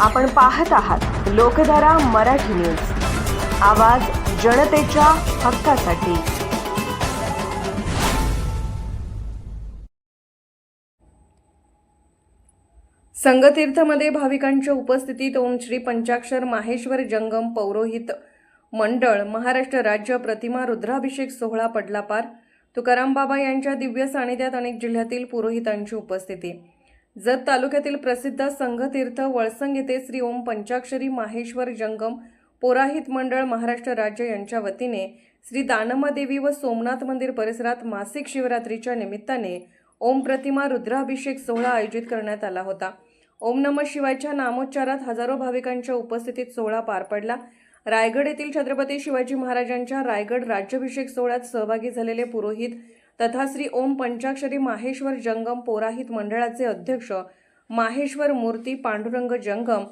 आपण पाहत आहात लोकधारा मराठी न्यूज. आवाज जनतेच्या हक्कासाठी. संगतीर्थमध्ये भाविकांच्या उपस्थितीत ओम श्री पंचाक्षर माहेश्वर जंगम पौरोहित मंडळ महाराष्ट्र राज्य प्रतिमा रुद्राभिषेक सोहळा पडला पार. तुकाराम बाबा यांच्या दिव्य सानिध्यात अनेक जिल्ह्यातील पुरोहितांची उपस्थिती. जत तालुक्यातील प्रसिद्ध संघतीर्थ वळसंग येथे श्री ओम पंचाक्षरी माहेश्वर जंगम पोराहित मंडळ महाराष्ट्र राज्य यांच्या वतीने श्री दानमादेवी व सोमनाथ मंदिर परिसरात मासिक शिवरात्रीच्या निमित्ताने ओम प्रतिमा रुद्राभिषेक सोहळा आयोजित करण्यात आला होता. ओम नम शिवायच्या नामोच्चारात हजारो भाविकांच्या उपस्थितीत सोहळा पार पडला. रायगड येथील छत्रपती शिवाजी महाराजांच्या रायगड राज्याभिषेक सोहळ्यात सहभागी झालेले पुरोहित तथा श्री ओम पंचाक्षरी माहेश्वर जंगम पोराहित मंडळाचे अध्यक्ष माहेश्वर मूर्ती पांडुरंग जंगम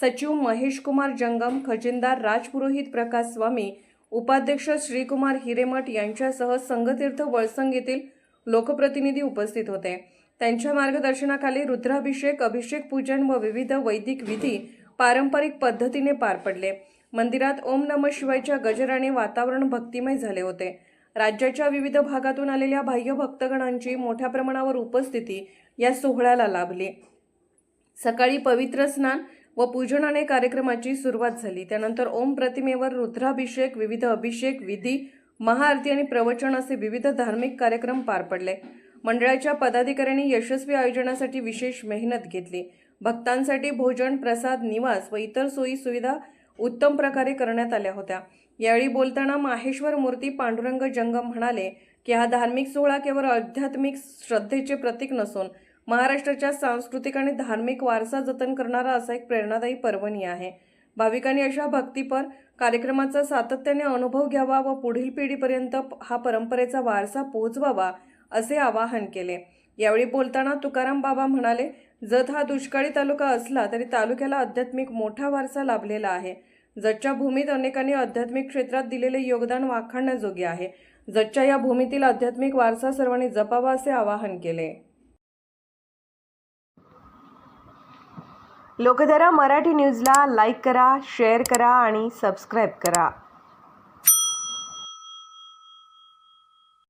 सचिव महेशकुमार जंगम खजिनदार राजपुरोहित प्रकाश स्वामी उपाध्यक्ष श्रीकुमार हिरेमठ यांच्यासह संघतीर्थ वळसंग येथील लोकप्रतिनिधी उपस्थित होते. त्यांच्या मार्गदर्शनाखाली रुद्राभिषेक अभिषेक पूजन व विविध वैदिक विधी पारंपरिक पद्धतीने पार पडले. मंदिरात ओम नम शिवायच्या गजराने वातावरण भक्तिमय झाले होते. राज्याच्या विविध भागातून आलेल्या बाह्य भक्तगणांची मोठ्या प्रमाणावर उपस्थिती या सोहळ्याला लाभली. सकाळी पवित्र स्नान व पूजनाने कार्यक्रमाची सुरुवात झाली. त्यानंतर ओम प्रतिमेवर रुद्राभिषेक विविध अभिषेक विधी महाआरती आणि प्रवचन असे विविध धार्मिक कार्यक्रम पार पडले. मंडळाच्या पदाधिकाऱ्यांनी यशस्वी आयोजनासाठी विशेष मेहनत घेतली. भक्तांसाठी भोजन प्रसाद निवास व इतर सोयी सुविधा उत्तम प्रकारे करण्यात आल्या होत्या. यावेळी बोलताना माहेश्वर मूर्ती पांडुरंग जंगम म्हणाले की हा धार्मिक सोहळा केवळ आध्यात्मिक श्रद्धेचे प्रतीक नसून महाराष्ट्राच्या सांस्कृतिक आणि धार्मिक वारसा जतन करणारा असा एक प्रेरणादायी पर्वणी आहे. भाविकांनी अशा भक्तीपर कार्यक्रमाचा सातत्याने अनुभव घ्यावा व पुढील पिढीपर्यंत हा परंपरेचा वारसा पोहोचवावा असे आवाहन केले. यावेळी बोलताना तुकाराम बाबा म्हणाले जत हा दुष्काळी तालुका असला तरी तालुक्याला आध्यात्मिक मोठा वारसा लाभलेला आहे. जतच्या भूमीत अनेकांनी आध्यात्मिक क्षेत्रात दिलेले योगदान वाखाणण्याजोगे आहे. जतच्या या भूमीतील आध्यात्मिक वारसा सर्वांनी जपावा असे आवाहन केले. लोकधारा मराठी न्यूजला लाईक करा शेअर करा आणि सबस्क्राईब करा.